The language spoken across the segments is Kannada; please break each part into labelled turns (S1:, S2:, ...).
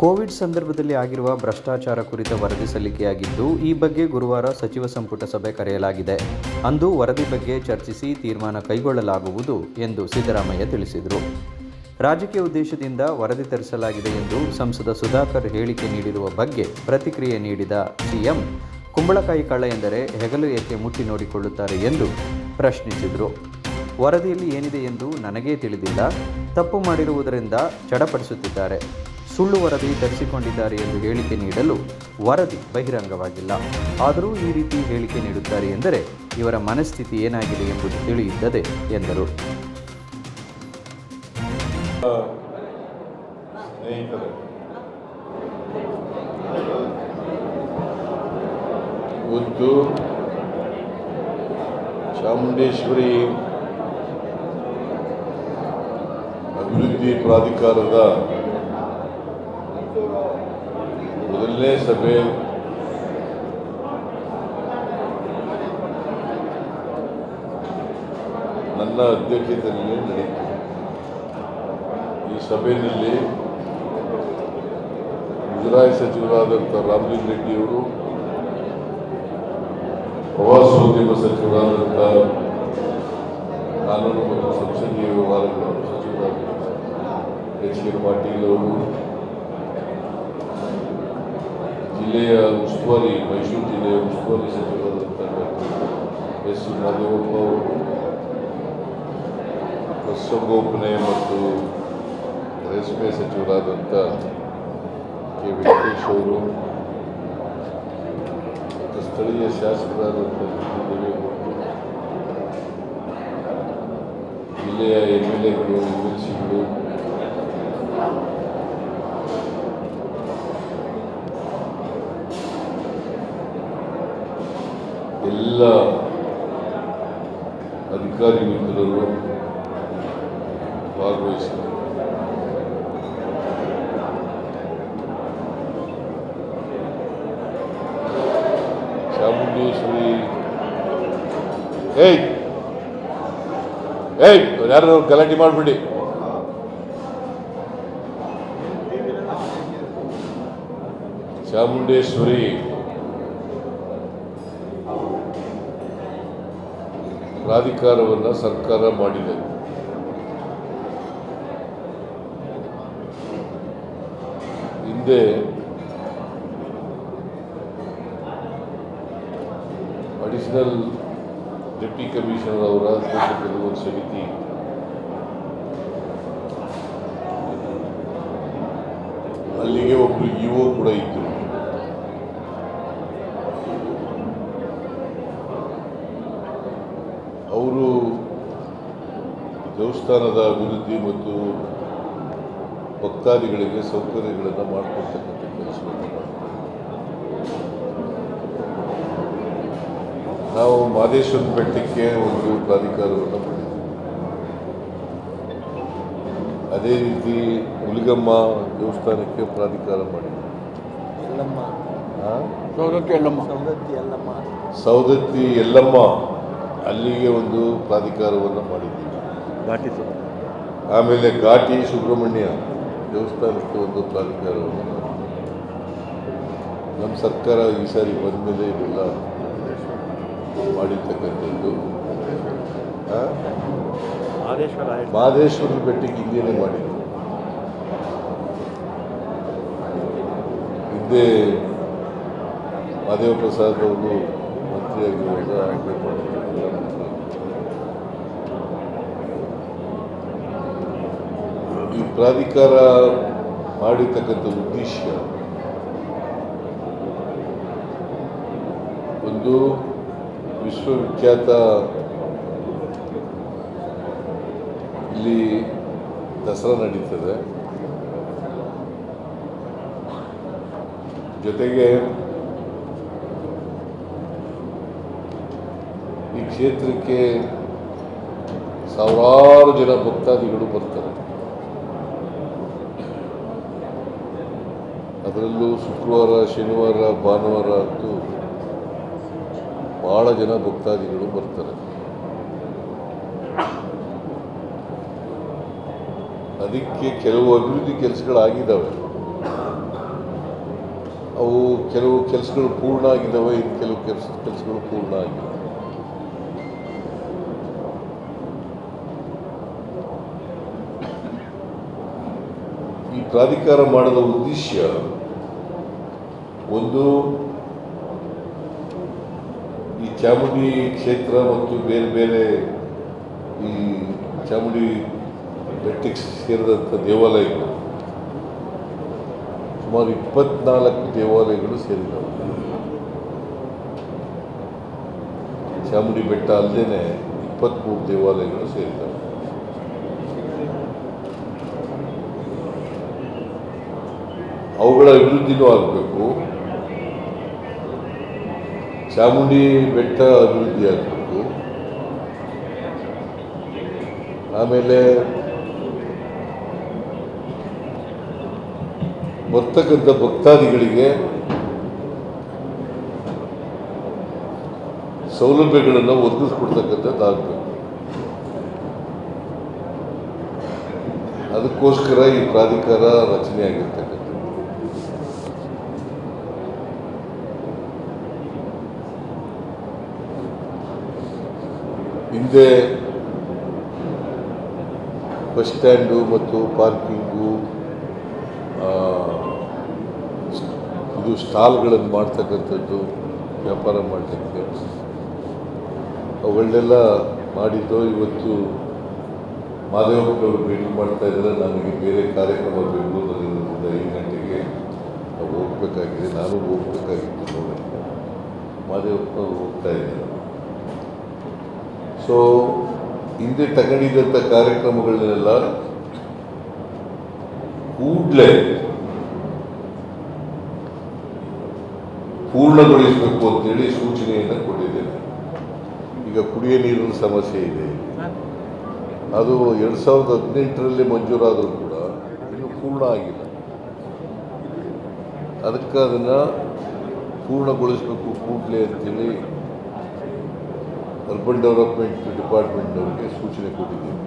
S1: ಕೋವಿಡ್ ಸಂದರ್ಭದಲ್ಲಿ ಆಗಿರುವ ಭ್ರಷ್ಟಾಚಾರ ಕುರಿತ ವರದಿ ಸಲ್ಲಿಕೆಯಾಗಿದ್ದು, ಈ ಬಗ್ಗೆ ಗುರುವಾರ ಸಚಿವ ಸಂಪುಟ ಸಭೆ ಕರೆಯಲಾಗಿದೆ. ಅಂದು ವರದಿ ಬಗ್ಗೆ ಚರ್ಚಿಸಿ ತೀರ್ಮಾನ ಕೈಗೊಳ್ಳಲಾಗುವುದು ಎಂದು ಸಿದ್ದರಾಮಯ್ಯ ತಿಳಿಸಿದರು. ರಾಜಕೀಯ ಉದ್ದೇಶದಿಂದ ವರದಿ ತರಿಸಲಾಗಿದೆ ಎಂದು ಸಂಸದ ಸುಧಾಕರ್ ಹೇಳಿಕೆ ನೀಡಿರುವ ಬಗ್ಗೆ ಪ್ರತಿಕ್ರಿಯೆ ನೀಡಿದ ಸಿಎಂ, ಕುಂಬಳಕಾಯಿ ಕಳ್ಳ ಎಂದರೆ ಹೆಗಲು ಏಕೆ ಮುಟ್ಟಿ ನೋಡಿಕೊಳ್ಳುತ್ತಾರೆ ಎಂದು ಪ್ರಶ್ನಿಸಿದರು. ವರದಿಯಲ್ಲಿ ಏನಿದೆ ಎಂದು ನನಗೇ ತಿಳಿದಿಲ್ಲ. ತಪ್ಪು ಮಾಡಿರುವುದರಿಂದ ಚಡಪಡಿಸುತ್ತಿದ್ದಾರೆ. ಸುಳ್ಳು ವರದಿ ತರಿಸಿಕೊಂಡಿದ್ದಾರೆ ಎಂದು ಹೇಳಿಕೆ ನೀಡಲು ವರದಿ ಬಹಿರಂಗವಾಗಿಲ್ಲ. ಆದರೂ ಈ ರೀತಿ ಹೇಳಿಕೆ ನೀಡುತ್ತಾರೆ ಎಂದರೆ ಇವರ ಮನಸ್ಥಿತಿ ಏನಾಗಿದೆ ಎಂಬುದು ತಿಳಿಯುತ್ತದೆ ಎಂದರು.
S2: ಉದ್ದು ಚಾಮುಂಡೇಶ್ವರಿ ಅಭಿವೃದ್ಧಿ ಪ್ರಾಧಿಕಾರದ ಮೊದಲನೇ ಸಭೆ ನನ್ನ ಅಧ್ಯಕ್ಷತೆಯಲ್ಲಿ ನಡೆಯಿತು ಈ ಸಭೆಯಲ್ಲಿ ಮುಜರಾಯಿ ಸಚಿವರಾದಂಥ ರಾಮಲಿಂಗ್ ರೆಡ್ಡಿಯವರು ಪ್ರವಾಸೋದ್ಯಮ ಸಚಿವರಾದಂಥ ಕಾನೂನು ಮತ್ತು ಸಂಸದೀಯ ವ್ಯವಹಾರಗಳ ಸಚಿವರಾದ ಎಚ್ ಕೆ ಪಾಟೀಲ್ ಅವರು ಜಿಲ್ಲೆಯ ಉಸ್ತುವಾರಿ ಮೈಸೂರು ಜಿಲ್ಲೆಯ ಉಸ್ತುವಾರಿ ಸಚಿವರಾದಂಥ ಡಾಕ್ಟರ್ ಎಸ್ ಮಾದೇವಪ್ಪ ಅವರು ಪಶುಸಂಗೋಪನೆ ಮತ್ತು ರೇಷ್ಮೆ ಸಚಿವರಾದಂಥ ಕೆ ವೆಂಕಟೇಶ್ ಅವರು ಮತ್ತು ಸ್ಥಳೀಯ ಶಾಸಕರಾದಂಥ ದೇವೇಗೌಡರು ಜಿಲ್ಲೆಯ ಎಮ್ ಎಲ್ ಎಗಳು ಎಮ್ ಎಲ್ ಸಿಗಳು ಏಯ್ ಏಯ್ ಯಾರು ಗಲಾಟೆ ಮಾಡಿಬಿಡಿ ಚಾಮುಂಡೇಶ್ವರಿ ಪ್ರಾಧಿಕಾರವನ್ನು ಸರ್ಕಾರ ಮಾಡಿದೆ ಹಿಂದೆ ಅಡಿಷನಲ್ ಡೆಪ್ಟಿ ಕಮಿಷನರ್ ಅವರ ಅಧ್ಯಕ್ಷತೆಯಲ್ಲಿ ಒಂದು ಸಮಿತಿ. ಅಲ್ಲಿಗೆ ಒಬ್ಬರು ಇಒ ಕೂಡ ಇದ್ದರು ಅವರು ದೇವಸ್ಥಾನದ ಅಭಿವೃದ್ಧಿ ಮತ್ತು ಭಕ್ತಾದಿಗಳಿಗೆ ಸೌಕರ್ಯಗಳನ್ನು ಮಾಡಿಕೊಡ್ತಕ್ಕಂಥ ಕೆಲಸವನ್ನು ನಾವು ಮಾದೇಶ್ವರ ಬೆಟ್ಟಕ್ಕೆ ಒಂದು ಪ್ರಾಧಿಕಾರವನ್ನು ಮಾಡಿದ್ವಿ. ಅದೇ ರೀತಿ ಹುಲಿಗಮ್ಮ ದೇವಸ್ಥಾನಕ್ಕೆ ಪ್ರಾಧಿಕಾರ ಮಾಡಿದ್ವಿ?
S3: ಸೌದತ್ತಿ ಎಲ್ಲಮ್ಮ ಸೌದತ್ತಿ ಎಲ್ಲಮ್ಮ
S2: ಸೌದತ್ತಿ ಎಲ್ಲಮ್ಮ ಅಲ್ಲಿಗೆ ಒಂದು ಪ್ರಾಧಿಕಾರವನ್ನು ಮಾಡಿದ್ವಿ.
S3: ಘಾಟಿ
S2: ಆಮೇಲೆ ಘಾಟಿ ಸುಬ್ರಹ್ಮಣ್ಯ ದೇವಸ್ಥಾನಕ್ಕೆ ಒಂದು ಪ್ರಾಧಿಕಾರವನ್ನು ಮಾಡಿದ್ವಿ. ನಮ್ಮ ಸರ್ಕಾರ ಈ ಸಾರಿ ಬಂದ ಮೇಲೆ ಇದೆಲ್ಲ ಮಾಡಿರ್ತಕ್ಕಂಥದ್ದು. ಮಹದೇಶ್ವರ ಬೆಟ್ಟಕ್ಕೆ ಹಿಂದೆನೇ ಮಾಡಿದ್ದು. ಹಿಂದೆ ಮಹದೇವ ಪ್ರಸಾದ್ ಅವರು ಮಂತ್ರಿಯಾಗಿರುವಾಗ ಮಾಡಿದ್ರು ಈ ಪ್ರಾಧಿಕಾರ ಮಾಡಿರ್ತಕ್ಕಂಥ ಉದ್ದೇಶ ಒಂದು ವಿಶ್ವವಿಖ್ಯಾತ ಇಲ್ಲಿ ದಸರಾ ನಡೀತದೆ ಜೊತೆಗೆ ಈ ಕ್ಷೇತ್ರಕ್ಕೆ ಸಾವಿರಾರು ಜನ ಭಕ್ತಾದಿಗಳು ಬರ್ತಾರೆ ಅದರಲ್ಲೂ ಶುಕ್ರವಾರ ಶನಿವಾರ ಭಾನುವಾರ ಅಂತೂ ಭಾಳ ಜನ ಭಕ್ತಾದಿಗಳು ಬರ್ತಾರೆ. ಅದಕ್ಕೆ ಕೆಲವು ಅಭಿವೃದ್ಧಿ ಕೆಲಸಗಳಾಗಿದ್ದಾವೆ. ಅವು ಕೆಲವು ಕೆಲಸಗಳು ಪೂರ್ಣ ಆಗಿದ್ದಾವೆ ಇನ್ನು ಕೆಲವು ಕೆಲಸ, ಕೆಲಸಗಳು ಪೂರ್ಣ ಆಗಿದೆ ಈ ಪ್ರಾಧಿಕಾರ ಮಾಡದ ಉದ್ದೇಶ, ಒಂದು ಚಾಮುಂಡಿ ಕ್ಷೇತ್ರ ಮತ್ತು ಬೇರೆ ಬೇರೆ ಈ ಚಾಮುಂಡಿ ಬೆಟ್ಟಕ್ಕೆ ಸೇರಿದಂಥ ದೇವಾಲಯಗಳು, ಸುಮಾರು ಇಪ್ಪತ್ನಾಲ್ಕು ದೇವಾಲಯಗಳು ಸೇರಿದವು. ಚಾಮುಂಡಿ ಬೆಟ್ಟ ಅಲ್ಲದೇ ಇಪ್ಪತ್ತ್ಮೂರು ದೇವಾಲಯಗಳು ಸೇರಿದವು. ಅವುಗಳ ಅಭಿವೃದ್ಧಿನೂ ಆಗಬೇಕು. ಚಾಮುಂಡಿ ಬೆಟ್ಟ ಅಭಿವೃದ್ಧಿ ಆಗಬೇಕು ಆಮೇಲೆ ಬರ್ತಕ್ಕಂಥ ಭಕ್ತಾದಿಗಳಿಗೆ ಸೌಲಭ್ಯಗಳನ್ನು ಒದಗಿಸ್ಕೊಡ್ತಕ್ಕಂಥದ್ದಾಗಬೇಕು ಅದಕ್ಕೋಸ್ಕರ ಈ ಪ್ರಾಧಿಕಾರ ರಚನೆ ಆಗಿರ್ತಕ್ಕಂಥದ್ದು. ಹಿಂದೆ ಬಸ್ ಸ್ಟ್ಯಾಂಡು ಮತ್ತು ಪಾರ್ಕಿಂಗು ಇದು ಸ್ಟಾಲ್ಗಳನ್ನು ಮಾಡ್ತಕ್ಕಂಥದ್ದು ವ್ಯಾಪಾರ ಮಾಡಲಿಕ್ಕೆ. ಅವುಗಳನ್ನೆಲ್ಲ ಮಾಡಿದ್ದು ಇವತ್ತು ಮಾದೇವಪ್ಪನವರು ಭೇಟಿ ಮಾಡ್ತಾ ಇದ್ದಾರೆ. ನನಗೆ ಬೇರೆ ಕಾರ್ಯಕ್ರಮ ಬೆಂಗಳೂರಿನಲ್ಲಿರೋದ್ರಿಂದ ಐದು ಗಂಟೆಗೆ ಹೋಗ್ಬೇಕಾಗಿದೆ. ನಾನು ಹೋಗಬೇಕಾಗಿತ್ತು ನೋಡಿ ಮಾದೇವಪ್ಪನವರು ಹೋಗ್ತಾ ಇದ್ದಾರೆ. ಸೊ ಹಿಂದೆ ತಗೊಂಡಿದ್ದಂಥ ಕಾರ್ಯಕ್ರಮಗಳನ್ನೆಲ್ಲ ಕೂಡಲೇ ಪೂರ್ಣಗೊಳಿಸಬೇಕು ಅಂತೇಳಿ ಸೂಚನೆಯನ್ನು ಕೊಟ್ಟಿದ್ದೇನೆ. ಈಗ ಕುಡಿಯ ನೀರಿನ ಸಮಸ್ಯೆ ಇದೆ. ಅದು ಎರಡು ಸಾವಿರದ ಹದಿನೆಂಟರಲ್ಲಿ ಮಂಜೂರಾದರೂ ಕೂಡ ಇನ್ನೂ ಪೂರ್ಣ ಆಗಿಲ್ಲ. ಅದಕ್ಕೆ ಅದನ್ನು ಪೂರ್ಣಗೊಳಿಸಬೇಕು ಕೂಡಲೇ ಅಂತೇಳಿ ಅರ್ಬನ್ ಡೆವಲಪ್ಮೆಂಟ್ ಡಿಪಾರ್ಟ್ಮೆಂಟ್ನವರಿಗೆ ಸೂಚನೆ ಕೊಟ್ಟಿದ್ದೀನಿ.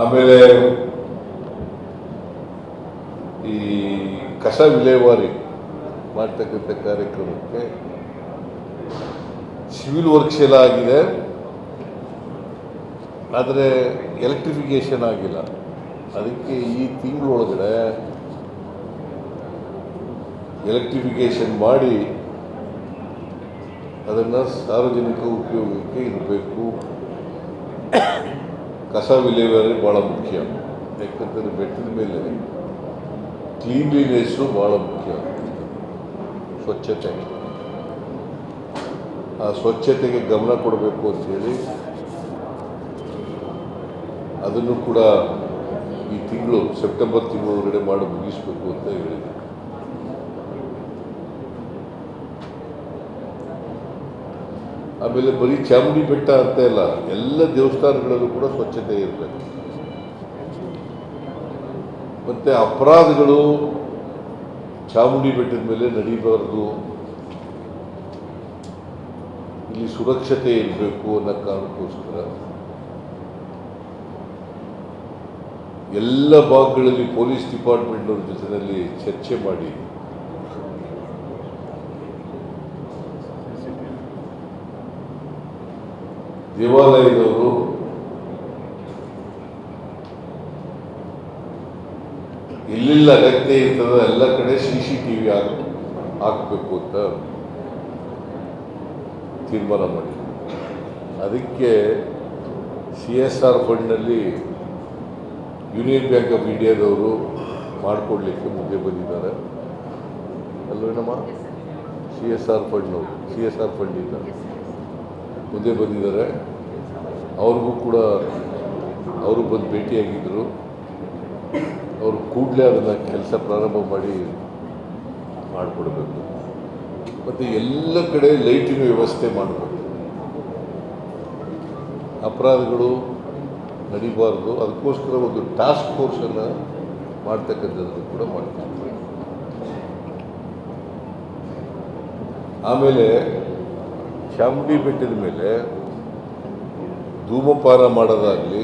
S2: ಆಮೇಲೆ ಈ ಕಸ ವಿಲೇವಾರಿ ಮಾಡ್ತಕ್ಕಂಥ ಕಾರ್ಯಕ್ರಮಕ್ಕೆ ಸಿವಿಲ್ ವರ್ಕ್ಸ್ ಎಲ್ಲ ಆಗಿದೆ. ಆದರೆ ಎಲೆಕ್ಟ್ರಿಫಿಕೇಷನ್ ಆಗಿಲ್ಲ. ಅದಕ್ಕೆ ಈ ತಿಂಗಳೊಳಗಡೆ ಎಲೆಕ್ಟ್ರಿಫಿಕೇಷನ್ ಮಾಡಿ ಅದನ್ನು ಸಾರ್ವಜನಿಕ ಉಪಯೋಗಕ್ಕೆ ಇರಬೇಕು ಕಸ ವಿಲೇವಾರಿ ಭಾಳ ಮುಖ್ಯ. ಯಾಕಂತಂದರೆ ಬೆಟ್ಟದ ಮೇಲೆ ಕ್ಲೀನ್ಲಿನೆಸ್ಸು ಭಾಳ ಮುಖ್ಯ. ಸ್ವಚ್ಛತೆ. ಆ ಸ್ವಚ್ಛತೆಗೆ ಗಮನ ಕೊಡಬೇಕು ಅಂತೇಳಿ ಅದನ್ನು ಕೂಡ ಈ ತಿಂಗಳು, ಸೆಪ್ಟೆಂಬರ್ ತಿಂಗಳೊಳಗಡೆ ಮಾಡಿ ಮುಗಿಸ್ಬೇಕು ಅಂತ ಹೇಳಿದೆ ಆಮೇಲೆ ಬರೀ ಚಾಮುಂಡಿ ಬೆಟ್ಟ ಅಂತ ಇಲ್ಲ, ಎಲ್ಲ ದೇವಸ್ಥಾನಗಳಲ್ಲೂ ಕೂಡ ಸ್ವಚ್ಛತೆ ಇರಬೇಕು. ಮತ್ತು ಅಪರಾಧಗಳು ಚಾಮುಂಡಿ ಬೆಟ್ಟದ ಮೇಲೆ ನಡೀಬಾರ್ದು. ಇಲ್ಲಿ ಸುರಕ್ಷತೆ ಇರಬೇಕು ಅನ್ನೋ ಕಾರಣಕ್ಕೋಸ್ಕರ. ಎಲ್ಲ ಭಾಗಗಳಲ್ಲಿ ಪೊಲೀಸ್ ಡಿಪಾರ್ಟ್ಮೆಂಟ್ನವ್ರ ಜೊತೆಯಲ್ಲಿ ಚರ್ಚೆ ಮಾಡಿ. ದೇವಾಲಯದವರು ಎಲ್ಲೆಲ್ಲ ಅಗತ್ಯ ಇರ್ತದ ಎಲ್ಲ ಕಡೆ ಸಿ ಸಿ ಟಿ ವಿ ಹಾಕ್ ಹಾಕಬೇಕು ಅಂತ ತೀರ್ಮಾನ ಮಾಡಿ ಅದಕ್ಕೆ ಸಿ ಎಸ್ ಆರ್ ಫಂಡ್ನಲ್ಲಿ ಯೂನಿಯನ್ ಬ್ಯಾಂಕ್ ಆಫ್ ಇಂಡಿಯಾದವರು ಮಾಡಿಕೊಡ್ಲಿಕ್ಕೆ ಮುಂದೆ ಬಂದಿದ್ದಾರೆ. ಅಲ್ವೇನಮ್ಮ? ಸಿ ಎಸ್ ಆರ್ ಫಂಡ್ನವರು ಸಿ ಎಸ್ ಆರ್ ಫಂಡಿಂದ ಮುಂದೆ ಬಂದಿದ್ದಾರೆ. ಅವ್ರಿಗೂ ಕೂಡ ಅವರು ಬಂದು ಭೇಟಿಯಾಗಿದ್ದರು ಅವರು ಕೂಡಲೇ ಅದನ್ನು ಕೆಲಸ ಪ್ರಾರಂಭ ಮಾಡಿ ಮಾಡಿಕೊಡ್ಬೇಕು. ಮತ್ತು ಎಲ್ಲ ಕಡೆ ಲೈಟಿನ ವ್ಯವಸ್ಥೆ ಮಾಡಬೇಕು. ಅಪರಾಧಗಳು ನಡಿಬಾರ್ದು. ಅದಕ್ಕೋಸ್ಕರ ಒಂದು ಟಾಸ್ಕ್ ಫೋರ್ಸನ್ನು ಮಾಡ್ತಕ್ಕಂಥದ್ದು ಕೂಡ ಮಾಡ್ತೀವಿ. ಆಮೇಲೆ ಚಾಮುಂಡಿ ಬೆಟ್ಟದ ಮೇಲೆ ಧೂಮಪಾನ ಮಾಡೋದಾಗಲಿ,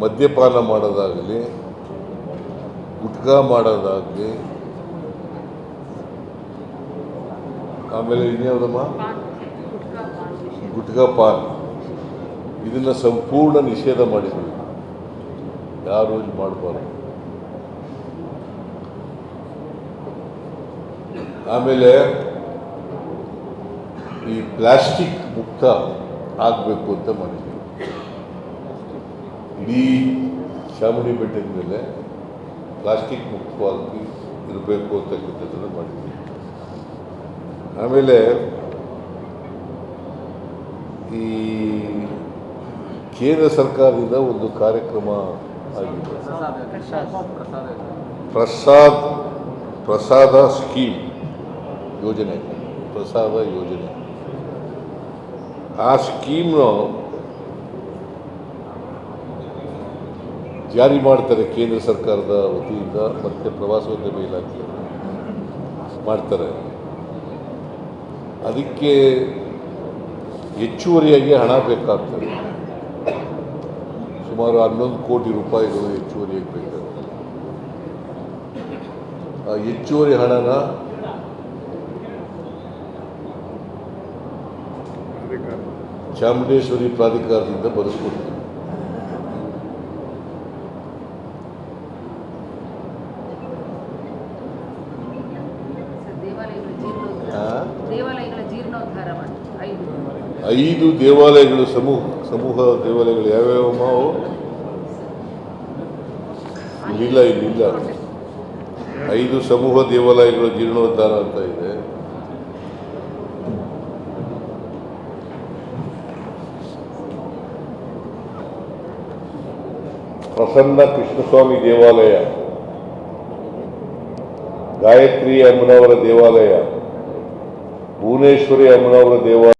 S2: ಮದ್ಯಪಾನ ಮಾಡೋದಾಗಲಿ, ಗುಟ್ಕಾ ಮಾಡೋದಾಗಲಿ, ಆಮೇಲೆ ಇನ್ಯಾವುದಮ್ಮ? ಗುಟ್ಕಾ ಪಾನ್. ಇದನ್ನು ಸಂಪೂರ್ಣ ನಿಷೇಧ ಮಾಡಿದ್ರು. ಯಾರು ಇದು ಮಾಡಬಾರ್ದು? ಆಮೇಲೆ ಈ ಪ್ಲಾಸ್ಟಿಕ್ ಮುಕ್ತ ಆಗಬೇಕು ಅಂತ ಮಾಡಿದ್ವಿ. ಇಡೀ ಚಾಮುಂಡಿ ಬೆಟ್ಟದ ಮೇಲೆ ಪ್ಲಾಸ್ಟಿಕ್ ಮುಕ್ತವಾಗಿ ಇರಬೇಕು ಅಂತಕ್ಕಂಥದ್ದನ್ನು ಮಾಡಿದ್ವಿ. ಆಮೇಲೆ ಈ ಕೇಂದ್ರ ಸರ್ಕಾರದಿಂದ ಒಂದು ಕಾರ್ಯಕ್ರಮ ಆಗಿದೆ. ಪ್ರಸಾದ್ ಪ್ರಸಾದ ಸ್ಕೀಮ್ ಯೋಜನೆ, ಪ್ರಸಾದ ಯೋಜನೆ. ಆ ಸ್ಕೀಮ್ನ ಜಾರಿ ಮಾಡ್ತಾರೆ ಕೇಂದ್ರ ಸರ್ಕಾರದ ವತಿಯಿಂದ, ಮತ್ತು ಪ್ರವಾಸೋದ್ಯಮ ಇಲಾಖೆ ಮಾಡ್ತಾರೆ. ಅದಕ್ಕೆ ಹೆಚ್ಚುವರಿಯಾಗಿ ಹಣ ಬೇಕಾಗ್ತದೆ. ಸುಮಾರು ಹನ್ನೊಂದು ಕೋಟಿ ರೂಪಾಯಿಗಳು ಹೆಚ್ಚುವರಿಯಾಗಿ ಬೇಕಾಗ್ತದೆ. ಆ ಹೆಚ್ಚುವರಿ ಹಣನ ಚಾಮುಂಡೇಶ್ವರಿ ಪ್ರಾಧಿಕಾರದಿಂದ ಬರೆಸ್ಕೊಡ್ತೀವಿ
S4: ಐದು.
S2: ದೇವಾಲಯಗಳು ಸಮೂಹ ಸಮೂಹ ದೇವಾಲಯಗಳು ಯಾವ್ಯಾವ ಮಾವು ಇಲ್ಲಿಲ್ಲ ಇಲ್ಲಿಲ್ಲ ಐದು ಸಮೂಹ ದೇವಾಲಯಗಳು ಜೀರ್ಣೋದ್ಧಾರ ಅಂತ ಇದೆ. ಪ್ರಸನ್ನ ಕೃಷ್ಣಸ್ವಾಮಿ ದೇವಾಲಯ ಗಾಯತ್ರಿ ಅಮ್ಮನವರ ದೇವಾಲಯ ಭುವನೇಶ್ವರಿ ಅಮ್ಮನವರ ದೇವಾಲಯ